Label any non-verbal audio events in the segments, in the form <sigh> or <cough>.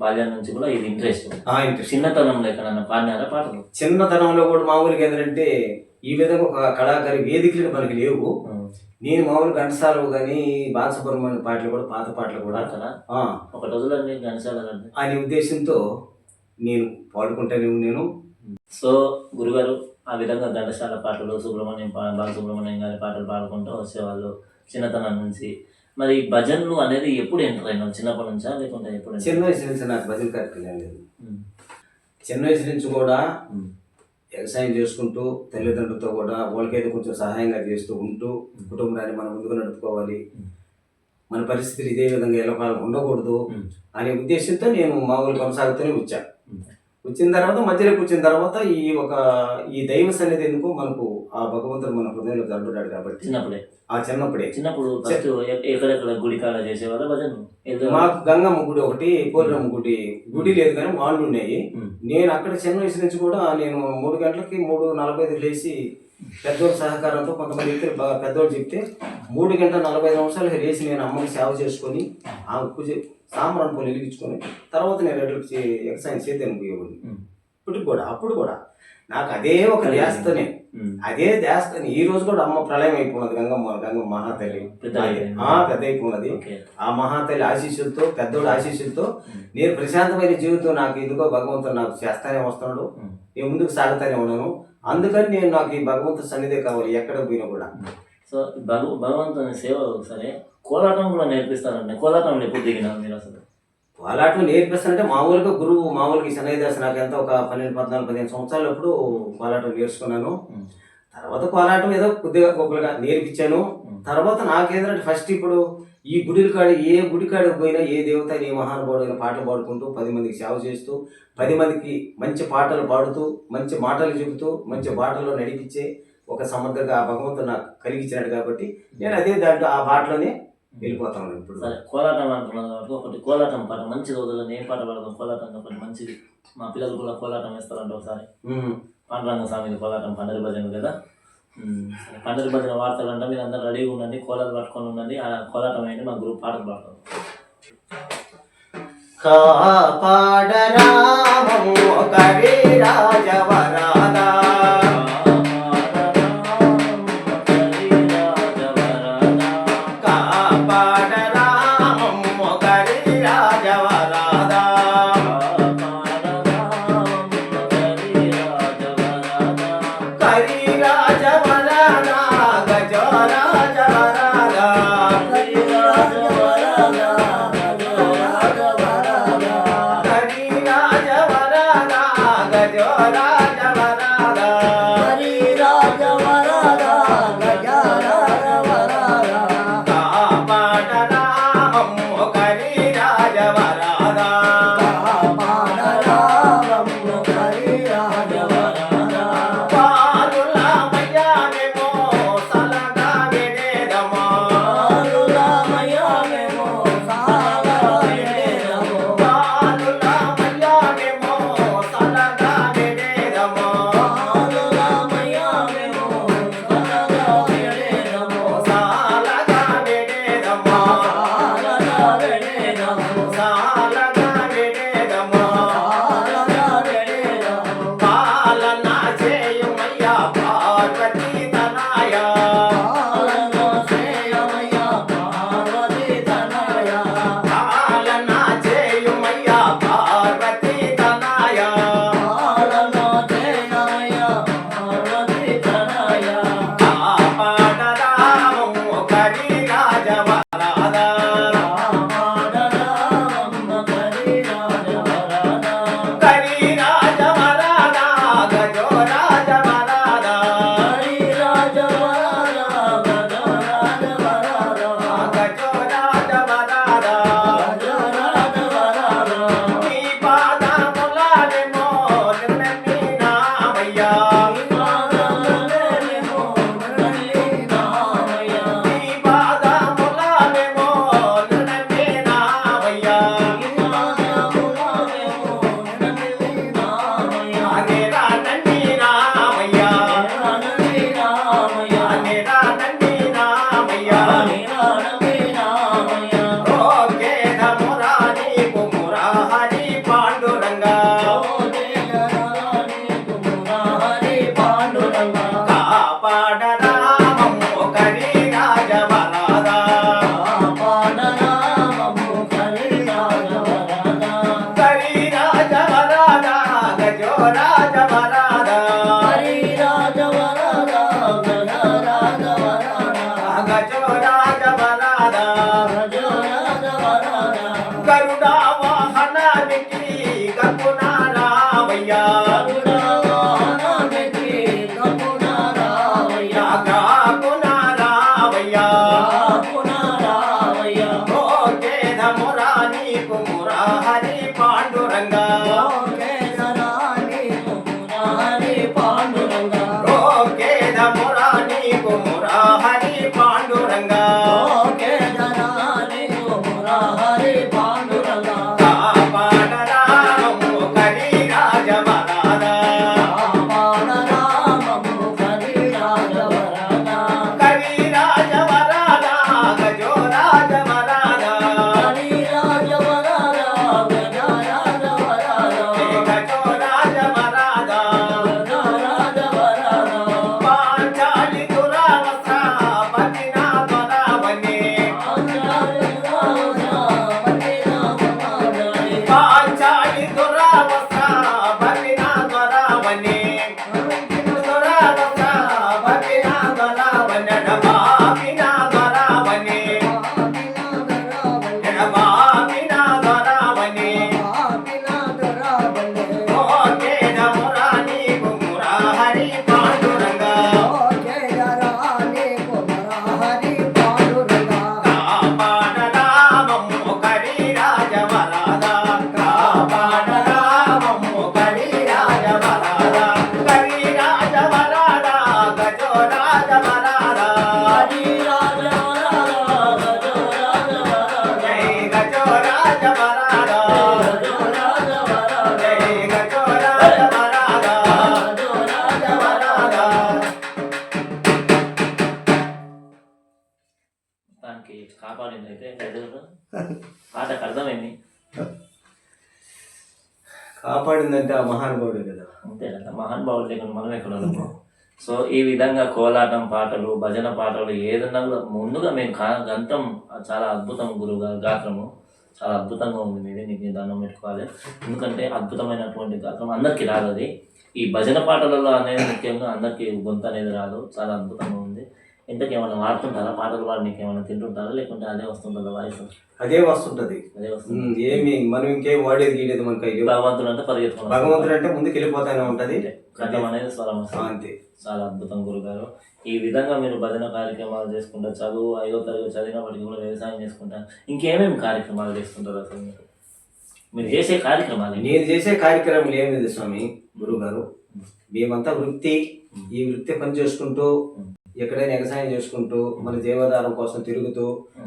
బాల్యం నుంచి కూడా ఇది ఇంట్రెస్ట్ ఇంట్రెస్ట్ చిన్నతనంలో ఎక్కడన్నా పాడినారా పాటలు? చిన్నతనంలో కూడా మామూలుగా ఏంటంటే ఈ విధంగా ఒక కళాకారి వేదికలు మనకి లేవు. నేను మామూలు ఘంటసాలు కానీ బాలసుబ్రహ్మణ్యం పాటలు కూడా పాత పాటలు కూడా ఒక రోజులో నేను ఘనశాల కంటే అనే ఉద్దేశంతో నేను పాడుకుంటాను నేను సో గురుగారు ఆ విధంగా ఘంటసాల పాటలు సుబ్రహ్మణ్యం బాలసుబ్రహ్మణ్యం గారి పాటలు పాడుకుంటూ వచ్చేవాళ్ళు చిన్నతనం నుంచి. మరి భజనలు అనేది ఎప్పుడు ఎంటర్ అయినావు చిన్నప్పటి నుంచా లేకుంటే ఎప్పుడు చిన్న వయసు నుంచి నాకు భజన కార్యక్రమం లేదు. చిన్న వయసు నుంచి కూడా. వ్యవసాయం చేసుకుంటూ తల్లిదండ్రులతో కూడా వాళ్ళకైతే కొంచెం సహాయంగా చేస్తూ ఉంటూ కుటుంబాన్ని మనం ముందుకు నడుపుకోవాలి. మన పరిస్థితులు ఇదే విధంగా ఎల్లకాలం ఉండకూడదు. అనే ఉద్దేశంతో నేను మామూలు కొనసాగుతూనే వచ్చాను. వచ్చిన తర్వాత మధ్యలో కూర్చున్న తర్వాత ఈ ఒక ఈ దైవ సన్నిధి ఎందుకు మనకు ఆ భగవంతుడు మన హృదయంలో జరుగుతాడు కాబట్టి చిన్నప్పుడే ఆ చిన్నప్పుడే. చిన్నప్పుడు ఫస్ట్ ఎక్కడెక్కడ గుడి కాడ చేసేవాళ్ళ భజన? మాకు గంగమ్మ గుడి ఒకటి పోలరమ్మ గుడి. గుడి లేదు కానీ వాళ్ళు ఉన్నాయి. నేను అక్కడ చిన్న వయసు నుంచి కూడా నేను మూడు గంటలకి మూడు నలభై ఐదు లేచి పెద్దోళ్ళ సహకారంతో కొంతమంది వ్యక్తులు బాగా పెద్దోళ్ళు చెప్తే మూడు గంటల నలభై ఐదు నిమిషాలు లేచి నేను అమ్మకి సేవ చేసుకొని ఆ పూజ సాంబ్రాన్ పూలు వెలిగించుకొని తర్వాత నేను ఎక్సైజ్ చేద్దాను పోయేవాడిని. ఇప్పుడు కూడా అప్పుడు కూడా నాకు అదే ఒక ధ్యాసతోనే ఉమ్. అదే ధ్యాసతోనే ఈ రోజు కూడా అమ్మ ప్రళయం అయిపోయినది గంగమ్మ గంగమ్మ మహాతల్లి. పెద్ద అయిపోయింది. ఆ పెద్ద అయిపోయినది ఆ మహాతల్లి ఆశీస్సులతో పెద్దోడు ఆశీస్సులతో. నేను ప్రశాంతమైన జీవితం నాకు ఎందుకో భగవంతుడు నాకు చేస్తానే వస్తున్నాడు. నేను ముందుకు సాగుతానే ఉన్నాను. అందుకని నేను నాకు ఈ భగవంతుడు సన్నిధే కావాలి ఎక్కడ పోయినా కూడా. సో భగ భగవంతుని సేవ సరే కోలాటం కూడా నేర్పిస్తారండి. కోలాటం ఎప్పుడు దిగినారు మీరు అసలు? కోలాటం నేర్పిస్తానంటే మామూలుగా గురువు మామూలుగా శనయ్య దాస్ నాకు ఎంత ఒక పన్నెండు పద్నాలుగు పదిహేను సంవత్సరాలప్పుడు కోలాటం నేర్చుకున్నాను. తర్వాత కోలాటం ఏదో కొద్దిగా గొప్పలుగా నేర్పించాను. తర్వాత నాకేంటంటే ఫస్ట్ ఇప్పుడు ఈ గుడి కాడ ఏ గుడి కాడికి పోయినా ఏ దేవత ఏ మహానుభావుడైన పాటలు పాడుకుంటూ పది మందికి సేవ చేస్తూ పది మందికి మంచి పాటలు పాడుతూ మంచి మాటలు చెబుతూ మంచి బాటలో నడిపించే ఒక సమర్థగా ఆ భగవంతుడు నాకు కలిగించినాడు కాబట్టి నేను అదే దాంట్లో ఆ బాటలోనే వెళ్ళిపోతాను ఇప్పుడు సరే కోలాటం కాబట్టి ఒకటి కోలాటం పాట మంచి రోజుల్లో ఏ పాట పాడదాం కోలాటం ఒకటి మంచిది. మా పిల్లలు కూడా కోలాటం వేస్తారంట ఒకసారి. పాండురంగ స్వామిది కోలాటం పండరి భజన కదా? పండరి భజన వార్తలు అంటే మీరు అందరు రెడీగా ఉండండి కోలాలు పట్టుకొని ఉండండి ఆ కోలాటం ఏంటి మా గ్రూప్ పాటలు పాడతాం. కాపాడరామము కవి రాజవరాదా people <laughs> సో ఈ విధంగా కోలాటం పాటలు భజన పాటలు ఏదన్నా కూడా ముందుగా మేము కా గంతం చాలా అద్భుతం గురువు గారు గాత్రము. చాలా అద్భుతంగా ఉంది మీది నీకు దండం పెట్టుకోవాలి. ఎందుకంటే అద్భుతమైనటువంటి గాత్రం అందరికీ రాదు అది. ఈ భజన పాటలలో అనేది ముఖ్యంగా అందరికీ గొంత అనేది రాదు. చాలా అద్భుతంగా ఉంది. ఇంతకు ఏమైనా వాడుతుంటారా? పాటలు పాడి నీకు ఏమైనా తింటుంటారా? లేకుంటే అదే వస్తుంటుందా వాయిస్? అదే వస్తుంటది. అదే వస్తుంది. ఏమి మనం ఇంకేం వాడేది గీడేది మనకి అయ్యో. భగవంతుడు అంటే పరిగెత్తుకుని భగవంతుడు అంటే ముందుకు వెళ్ళిపోతానే ఉంటది. గతం అనేది స్వరం అంతే. చాలా అద్భుతం గురుగారు. ఈ విధంగా మీరు భజన కార్యక్రమాలు చేసుకుంటారు చదువు ఐదో తరగతి చదివినప్పటికీ కూడా వ్యవసాయం చేసుకుంటారు ఇంకేమేమి కార్యక్రమాలు చేస్తుంటారు అసలు మీరు? మీరు చేసే కార్యక్రమాలు? నేను చేసే కార్యక్రమం ఏం లేదు స్వామి గురువు గారు మేమంతా వృత్తి ఈ వృత్తి పని చేసుకుంటూ ఎక్కడైనా వ్యవసాయం చేసుకుంటూ మన జీవనాధారం కోసం తిరుగుతూ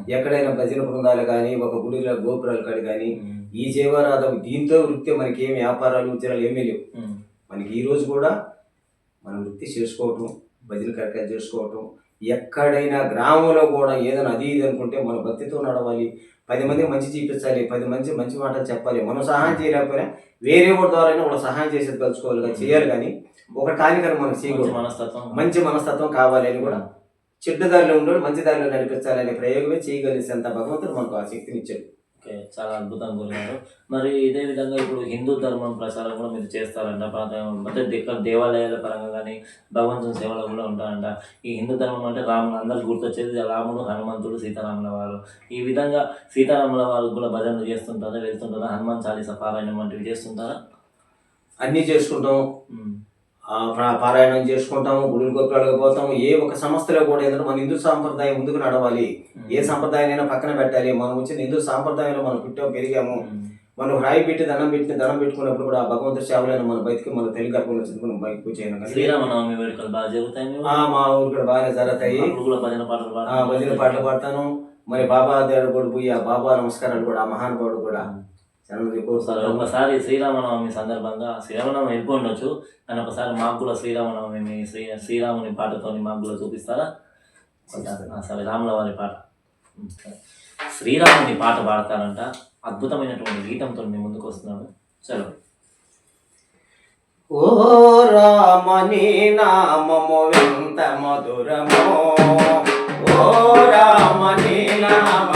ఎక్కడైనా భజన బృందాలు కానీ ఒక గుడిలో గోపురాలు కాడి కానీ ఈ జీవనాధారం దీంతో వృత్తి మనకి ఏమి వ్యాపారాలు ఉద్యోగాలు ఏమీ లేవు. మనకి ఈ రోజు కూడా మన వృత్తి చేసుకోవటం భజన కార్యక్రమాలు చేసుకోవటం ఎక్కడైనా గ్రామంలో కూడా ఏదైనా అది ఇది అనుకుంటే మన భక్తితో నడవాలి. పది మందికి మంచి చూపించాలి పది మంది మంచి మాటలు చెప్పాలి. మనం సహాయం చేయలేకపోయినా వేరే వాడి ద్వారా వాళ్ళ సహాయం చేసేది కలుసుకోవాలి కానీ చేయాలి కానీ ఒక మనకు మంచి చేయకూడదు. మనస్తత్వం. మంచి మనస్తత్వం కావాలి అని కూడా చెడ్డ దారిలో ఉండడు మంచి దారిలో నడిపించాలనే ప్రయోగమే చేయగలిసేంత భగవంతుడు మనకు ఆ శక్తిని ఇచ్చాడు. ఓకే చాలా అద్భుతం గురుగారు మరి ఇదే విధంగా ఇప్పుడు హిందూ ధర్మం ప్రచారం కూడా మీరు చేస్తారంట అంటే దే- దేవాలయాల పరంగా కానీ భగవంతుని సేవలో కూడా ఉంటారంట ఈ హిందూ ధర్మం అంటే రాముడు అందరికి గుర్తొచ్చేది రాముడు హనుమంతుడు సీతారాముల వారు. ఈ విధంగా సీతారాముల వారు కూడా భజనలు చేస్తుంటారా వెళ్తుంటారా? హనుమాన్ చాలీస పారాయణం వంటివి చేస్తుంటారా? అన్నీ చేసుకుంటాం. పారాయణం చేసుకుంటాము గుడులు గోపురాలకు పోతాము. ఏ ఒక సంస్థలో కూడా ఏంటంటే మన హిందూ సాంప్రదాయం ముందుకు నడవాలి. ఏ సంప్రదాయాన్ని పక్కన పెట్టాలి. మనం వచ్చిన హిందూ సాంప్రదాయంలో మనం పుట్టాము పెరిగాము. మనం రాయి పెట్టి దండం పెట్టి దండం పెట్టుకున్నప్పుడు కూడా ఆ భగవంతుడి సేవలను మన బయటికి మన తెలుగు గర్భంలో వచ్చింది మనం బయటకు శ్రీరామనవమి వేడుకలు బాగా జరుగుతాయి మీ ఊరు కూడా బాగానే జరుగుతాయి. భజన పాటలు. భజన పాటలు పాడతాను. మరి బాబా దేవుడు కూడా పోయి ఆ బాబా నమస్కారాలు కూడా ఆ మహానుభావుడు కూడా. సరే ఒకసారి శ్రీరామనవమి సందర్భంగా శ్రీరామనవమి వెళ్ళిపో ఉండొచ్చు. కానీ ఒకసారి మాకు కూడా శ్రీరామనవమి మీ శ్రీ శ్రీరాముని పాటతోని మాకు కూడా చూపిస్తారా? సరే రాముల వారి పాట శ్రీరాముని పాట పాడతారంట. అద్భుతమైనటువంటి గీతంతో మేము ముందుకు వస్తున్నాము చలో. ఓ రామని నామము వింత మధురమో. ఓ రామని నామ